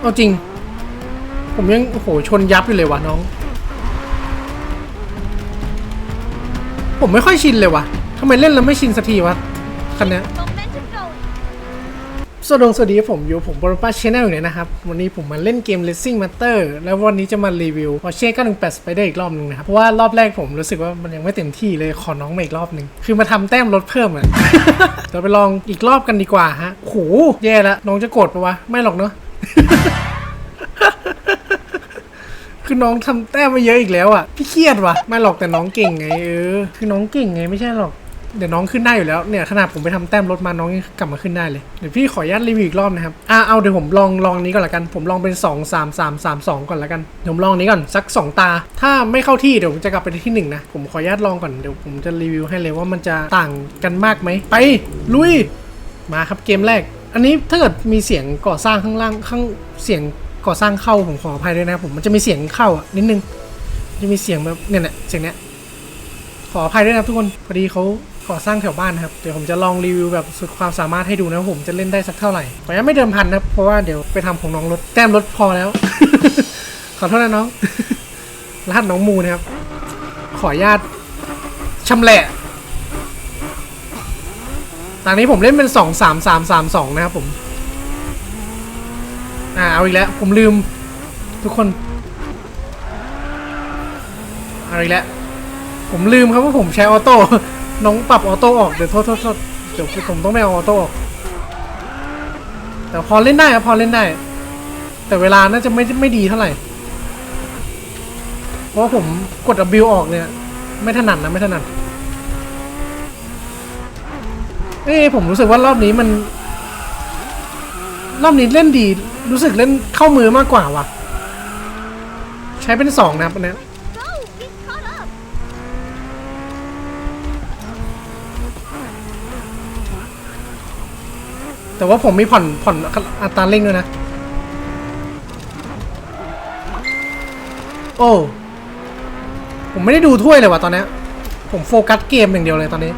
เอาจริง ผมยัง โอ้โห ชนยับอยู่เลยว่ะน้อง ผมไม่ค่อยชินเลยว่ะทำไมเล่นแล้วไม่ชินสักทีวะ คันเนี้ย Momentum going. สวัสดีสวัสดีผมอยู่ผมบรป้าชแนลอยู่เนี่ยนะครับ วันนี้ผมมาเล่นเกม Racing Master แล้ววันนี้จะมารีวิว Porsche 918 Spider อีกรอบหนึงนะครับ เพราะว่ารอบแรกผมรู้สึกว่ามันยังไม่เต็มที่เลยขอน้องมาอีกรอบหนึ่งคือมาทำแต้มรถเพิ่มอะเดี๋ยวไปลองอีกรอบกันดีกว่าฮะโหแย่ละน้องจะโกรธปะวะ ไม่หรอกเนาะ คือน้องทำแต้มมาเยอะอีกแล้วอะ พี่เครียดวะไม่หรอกแต่น้องเก่งไงเออ คือน้องเก่งไงไม่ใช่หรอก เดี๋ยวน้องขึ้นได้อยู่แล้วเนี่ยขนาดผมไปทำแต้มรถมาน้องยังกลับมาขึ้นได้เลย เดี๋ยวพี่ขออนุญาตรีวิวอีกรอบนะครับ อ่าเอาเดี๋ยวผมลองลองนี้ก่อนละกัน ผมลองเป็น 2 3 3 3 2 ก่อนละกันเดี๋ยวผมลองนี้ก่อนสัก 2 ตา ถ้าไม่เข้าที่เดี๋ยวผมจะกลับไปที่หนึ่งนะ ผมขออนุญาตลองก่อนเดี๋ยวผมจะรีวิวให้เลยว่ามันจะต่างกันมากไหม ไปลุย มาครับเกมแรก อันนี้ถ้าเกิดมีเสียงก่อสร้างข้างล่างข้างเสียงก่อสร้างเข้าผมขออภัยด้วยนะครับผมมันจะมีเสียงเข้าอะนิดนึงจะมีเสียงแบบเนี่ยเนี่ยเสียงเนี้ยขออภัยด้วยนะทุกคนพอดีเขาก่อสร้างแถวบ้านนะครับเดี๋ยวผมจะลองรีวิวแบบสุดความสามารถให้ดูนะผมจะเล่นได้สักเท่าไหร่ขออนุญาตไม่เดิมพันนะเพราะว่าเดี๋ยวไปทำของน้องรถแต้มรถพอแล้ว ขอโทษนะน้องรหัสน้องมูนะครับขออนุญาตชำแหละ ตอนนี้ผมเล่นเป็นสองสามสามสามสองนะครับผม อ่าเอาอีกแล้ว ผมลืม ทุกคนเอาอีกแล้ว ผมลืมครับว่าผมใช้ออโต้ น้องปรับออโต้ออก เดี๋ยวโทษโทษโทษเดี๋ยวผมต้องไปเอาออโต้ออก แต่พอเล่นได้ครับพอเล่นได้ แต่เวลาน่าจะไม่ไม่ดีเท่าไหร่ เพราะผมกด W ออกเนี่ย ไม่ถนัดนะไม่ถนัด เอ้ผมรู้สึกว่ารอบนี้มัน รอบนี้เล่นดี รู้สึกเล่นเข้ามือมากกว่าว่ะ ใช้เป็นสองนะครับอันเนี้ยแต่ว่าผมมีผ่อนผ่อนอัตราเร่งด้วยนะ โอ้ ผมไม่ได้ดูถ้วยเลยว่ะตอนนี้ ผมโฟกัสเกมอย่างเดียวเลยตอนนี้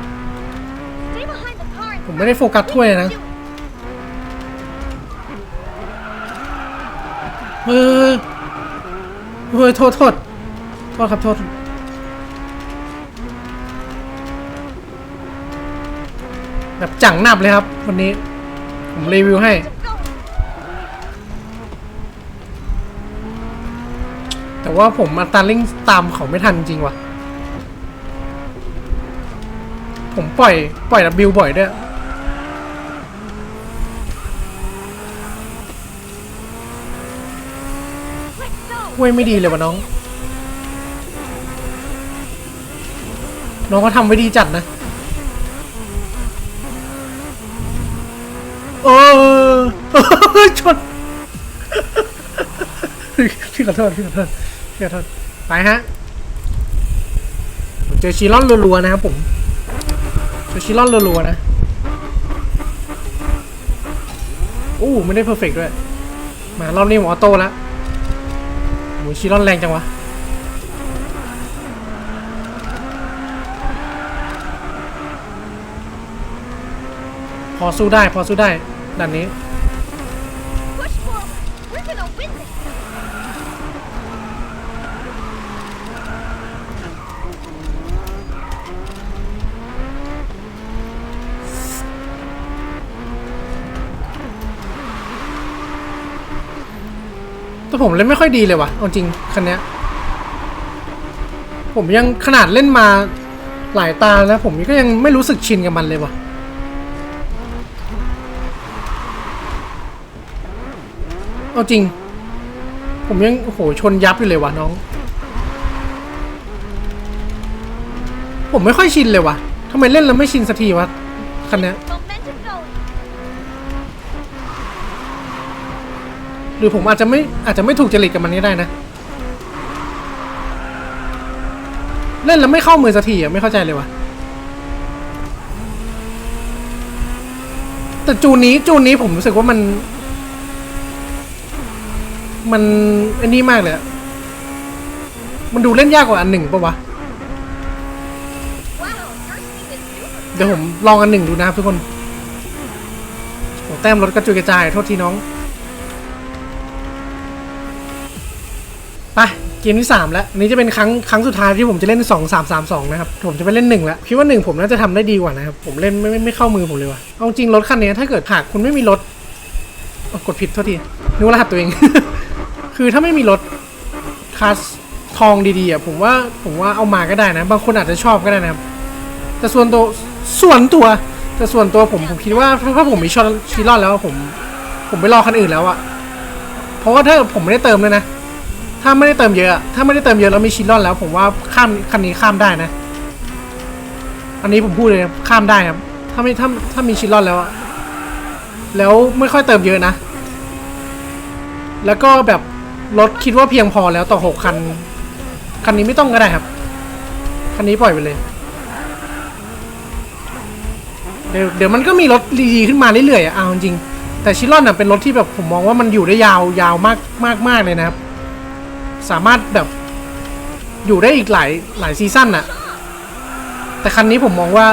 ไม่ได้โฟกัสถ้วยนะ do it. เออเฮ้ยโทษโทษโทษครับโทษแบบจังหนับเลยครับ วันนี้ ผมรีวิวให้ แต่ว่าผมอัตราเร่งตามเขาไม่ทันจริงว่ะ ผมปล่อย ปล่อยดับบิวบ่อยด้วย ห้วยไม่ดีเลยวะน้อง น้องก็ทำไว้ดีจัดนะ โอ้ชนพี่ขอโทษพี่ขอโทษพี่ขอโทษไปฮะเจอชีรอนรัวๆนะครับผมเจอชีรอนรัวๆนะอู้ไม่ได้เพอร์เฟกด้วย มารอบนี้ผมออโต้แล้ว อ้ยชีรอนแรงจังวะพอสู้ได้พอสู้ได้ด่านนี้ แต่ผมเล่นไม่ค่อยดีเลยว่ะเอาจริงคันนี้ผมยังขนาดเล่นมาหลายตาแล้ว ผมก็ยังไม่รู้สึกชินกับมันเลยว่ะเอาจริง ผมยังโอ้โหชนยับอยู่เลยว่ะน้อง ผมไม่ค่อยชินเลยว่ะทำไมเล่นแล้วไม่ชินสักทีวะคันนี้ หรือผมอาจจะไม่อาจจะไม่ถูกจริตกับมันก็ได้นะ เล่นแล้วไม่เข้ามือสักทีอะไม่เข้าใจเลยว่ะแต่จูนนี้จูนนี้ผมรู้สึกว่ามัน มันอันนี้มากเลยมันดูเล่นยากกว่าอันหนึ่งปะวะเดี๋ยวผมลองอันหนึ่งดูนะครับทุกคนโอ้แต้มรถกระจุยกระจายโทษทีน้อง ไป เกมที่3แล้วอันนี้จะเป็นครั้งครั้งสุดท้ายที่ผมจะเล่น 2 3 3 2 นะครับ ผมจะไปเล่น1แล้วคิดว่า 1 ผมน่าจะทำได้ดีกว่านะครับ ผมเล่นไม่ไม่ไม่เข้ามือผมเลยว่ะเอาจริงรถคันนี้ถ้าเกิดหากคุณไม่มีรถกดผิดโทษทีนึกว่ารหัสตัวเอง คือถ้าไม่มีรถคลาสทองดีๆอะผมว่าผมว่าเอามาก็ได้นะ บางคนอาจจะชอบก็ได้นะครับ แต่ส่วนตัวส่วนตัว แต่ส่วนตัวผมผมคิดว่าถ้าผมมีชอนชิลอนแล้วผม ผมไปรอคันอื่นแล้วอะเพราะว่าถ้าผมไม่ได้เติมเลยนะ ถ้าไม่ได้เติมเยอะ ถ้าไม่ได้เติมเยอะแล้วมีชิลอนแล้ว ผมว่าข้ามคันนี้ข้ามได้นะ อันนี้ผมพูดเลยข้ามได้ครับ ถ้าไม่ถ้าถ้ามีชิลอนแล้วอะแล้วไม่ค่อยเติมเยอะนะ แล้วก็แบบรถคิดว่าเพียงพอแล้วต่อหกคัน คันนี้ไม่ต้องก็ได้ครับ คันนี้ปล่อยไปเลย เดี๋ยวเดี๋ยวมันก็มีรถดีๆขึ้นมาเรื่อยๆอะเอาจริง แต่ชิลอนน่ะเป็นรถที่แบบผมมองว่ามันอยู่ได้ยาวยาวมากมากมากเลยนะครับ สามารถแบบ อยู่ได้อีกหลายหลายซีซั่นน่ะ แต่คันนี้ผมมองว่า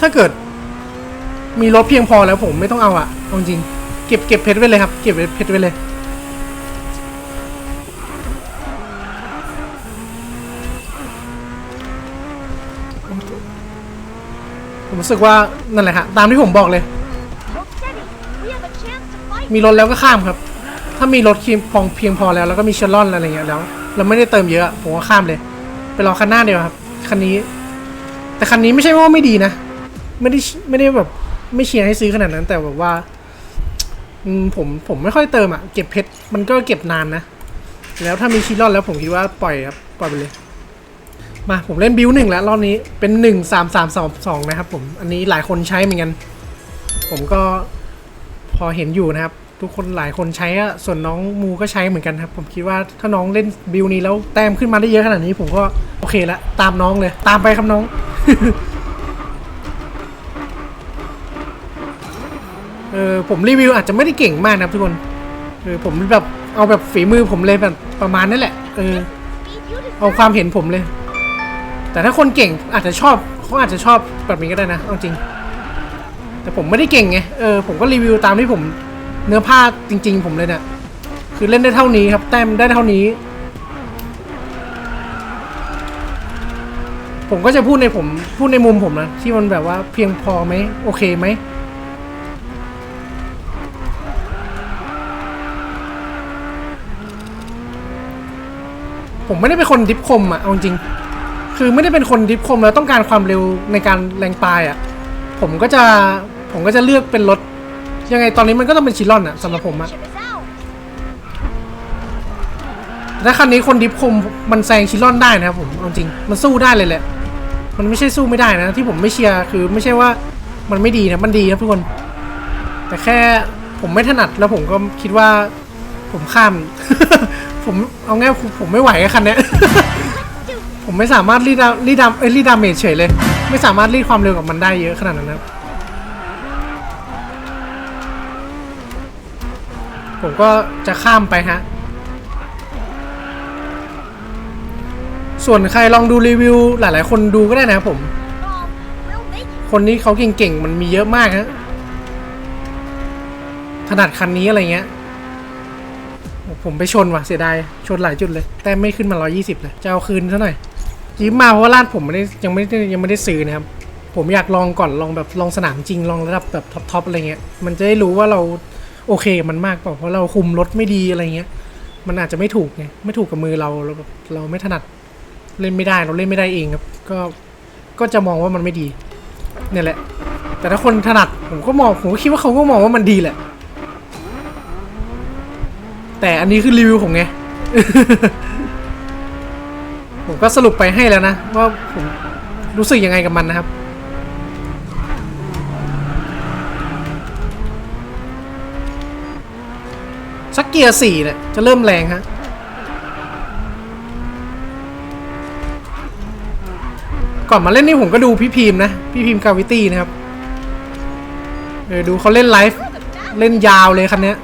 ถ้าเกิด มีรถเพียงพอแล้วผมไม่ต้องเอาอะเอาจริง เก็บเก็บเพชรไว้เลยครับ เก็บเพชรไว้เลยผมรู้สึกว่านั่นแหละฮะตามที่ผมบอกเลย มีรถแล้วก็ข้ามครับ ถ้ามีรถเพียงพอเพียงพอแล้ว แล้วก็มีเชลลอนอะไรเงี้ยแล้ว เราไม่ได้เติมเยอะผมก็ข้ามเลย ไปรอคันหน้าเดียวครับ คันนี้ แต่คันนี้ไม่ใช่ว่าไม่ดีนะ ไม่ได้ไม่ได้แบบไม่เชียร์ให้ซื้อขนาดนั้น แต่แบบว่าผมผมไม่ค่อยเติมอะเก็บเพชรมันก็เก็บนานนะ แล้วถ้ามีชิลลอนแล้วผมคิดว่าปล่อยครับ ปล่อยไปเลย มาผมเล่นบิวหนึ่งแล้วรอบนี้เป็นหนึ่งสามสามสองสองนะครับผม อันนี้หลายคนใช้เหมือนกัน ผมก็พอเห็นอยู่นะครับ ทุกคนหลายคนใช้อะส่วนน้องมูก็ใช้เหมือนกันครับ ผมคิดว่าถ้าน้องเล่นบิลนี้แล้วแต้มขึ้นมาได้เยอะขนาดนี้ผมก็โอเคละ ตามน้องเลย ตามไปครับน้อง เออผมรีวิวอาจจะไม่ได้เก่งมากนะครับทุกคน เออผมแบบเอาแบบฝีมือผมเลยแบบประมาณนั่นแหละ เออ เอาความเห็นผมเลย แต่ถ้าคนเก่งอาจจะชอบเขาอาจจะชอบแบบนี้ก็ได้นะเอาจริง แต่ผมไม่ได้เก่งไง เออผมก็รีวิวตามที่ผม เนื้อผ้าจริง ๆ ผมเลยเนะี่ยคือเล่นได้เท่านี้ครับ แต้มได้เท่านี้ ผมก็จะพูดในผมพูดในมุมผมนะ ที่มันแบบว่าเพียงพอไหมโอเคไหมผมไม่ได้เป็นคนดิฟคมอะเอาจริง คือไม่ได้เป็นคนดิฟคมแล้วต้องการความเร็วในการแรงปลายอะผมก็จะผมก็จะเลือกเป็นรถ ยังไงตอนนี้มันก็ต้องเป็นชิลอนอะสำหรับผมอะ Ship is out. ถ้าคันนี้คนดิฟคมมันแซงชิลอนได้นะครับผมจริงมันสู้ได้เลยแหละ มันไม่ใช่สู้ไม่ได้นะ ที่ผมไม่เชียร์คือไม่ใช่ว่ามันไม่ดีนะมันดีครับทุกคน แต่แค่ผมไม่ถนัดแล้วผมก็คิดว่า ผมข้าม ผมเอาง่ายผมไม่ไหวกับคันนี้ผมไม่สามารถรีดดารีดดาเอ้ยรีดดาเมจเฉยเลย ไม่สามารถรีดความเร็วกับมันได้เยอะขนาดนั้นนะครับ ผมก็จะข้ามไปฮะ ส่วนใครลองดูรีวิวหลายๆ คนดูก็ได้นะผม คนนี้เขาเก่งๆ มันมีเยอะมากฮะถนัดคันนี้อะไรเงี้ย ผมไปชนว่ะเสียดาย ชนหลายจุดเลย แต่ไม่ขึ้นมา 120 เลย จะเอาคืนซะหน่อยยืมมาเพราะว่าลาดผมไม่ได้ยังไม่ได้ยังไม่ได้ซื้อนะครับ ผมอยากลองก่อนลองแบบลองสนามจริงลองระดับแบบท็อปๆอะไรเงี้ย มันจะได้รู้ว่าเรา โอเคมันมากเปล่าเพราะเราคุมรถไม่ดีอะไรเงี้ย มันอาจจะไม่ถูกไงไม่ถูกกับมือเราเราเราไม่ถนัดเล่นไม่ได้เราเล่นไม่ได้เองครับ ก็ก็จะมองว่ามันไม่ดีเนี่ยแหละ แต่ถ้าคนถนัดผมก็มองผมก็คิดว่าเขาก็มองว่ามันดีแหละ แต่อันนี้คือรีวิวผมไงผมก็สรุปไปให้แล้วนะว่าผมรู้สึกยังไงกับมันนะครับ สักเกียร์สี่เนี่ยจะเริ่มแรงฮะก่อนมาเล่นนี่ผมก็ดูพี่พีมนะ พี่พีมกาวิตี้นะครับ เออดูเขาเล่นไลฟ์เล่นยาวเลยคันนี้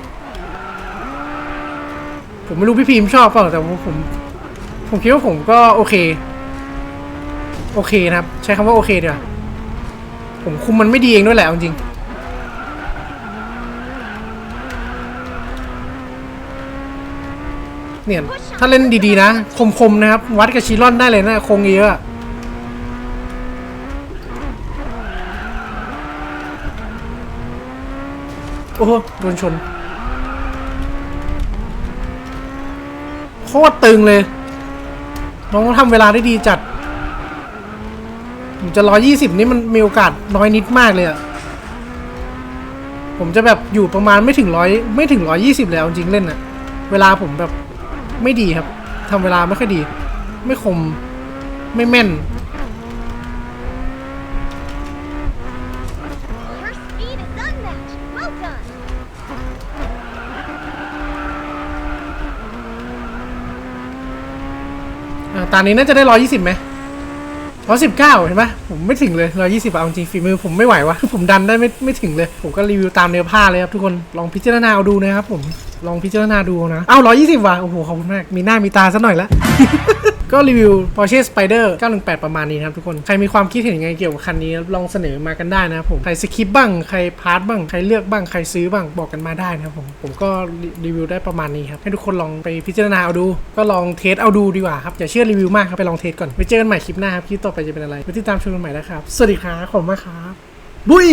ผมไม่รู้พี่พีมชอบเปล่าแต่ว่าผม ผมคิดว่าผมก็โอเค โอเคนะครับ ใช้คำว่าโอเคเดี๋ยวผมคุมมันไม่ดีเองด้วยแหละเอาจริง เนี่ย ถ้าเล่นดีๆนะ คมๆนะครับ วัดกับชิลอนได้เลยนะ คงเยอะโอ้โหโดนชน โคตรตึงเลย น้องทำเวลาได้ดีจัดผมจะร้อยี่สิบนี่มันมีโอกาสน้อยนิดมากเลยอะผมจะแบบอยู่ประมาณไม่ถึงร้อยไม่ถึงร้อยี่สิบแล้วจริงเล่นอะเวลาผมแบบ ไม่ดีครับทำเวลาไม่ค่อยดี ไม่คมไม่แม่น Your speed is unmatched. Well done. อ่าตอนนี้น่าจะได้ร้อยี่สิบไหม ร้อยสิบเก้าเห็นไหมผมไม่ถึงเลยร้อยี่สิบเอาจริงฝีมือผมไม่ไหววะผมดันได้ไม่ไม่ถึงเลย ผมก็รีวิวตามเนื้อผ้าเลยครับทุกคนลองพิจารณาเอาดูนะครับผมลองพิจารณาดูนะ เอ้าร้อยี่สิบว่ะโอ้โหขอบคุณมากมีหน้ามีตาซะหน่อยละ ก็รีวิว Porsche Spider 918 ประมาณนี้นะครับทุกคน ใครมีความคิดเห็นยังไงเกี่ยวกับคันนี้ ลองเสนอมากันได้นะครับผม ใครสคริปต์บ้าง ใครพาร์ทบ้าง ใครเลือกบ้าง ใครซื้อบ้าง บอกกันมาได้นะครับผม ผมก็รีวิวได้ประมาณนี้ครับ ให้ทุกคนลองไปพิจารณาเอาดู ก็ลองเทสเอาดูดีกว่าครับ อย่าเชื่อรีวิวมากครับ ไปลองเทสก่อน ไปเจอกันใหม่คลิปหน้าครับ คลิปต่อไปจะเป็นอะไร ไปติดตามชมกันใหม่นะครับ สวัสดีครับ ขอบคุณมากครับ บุย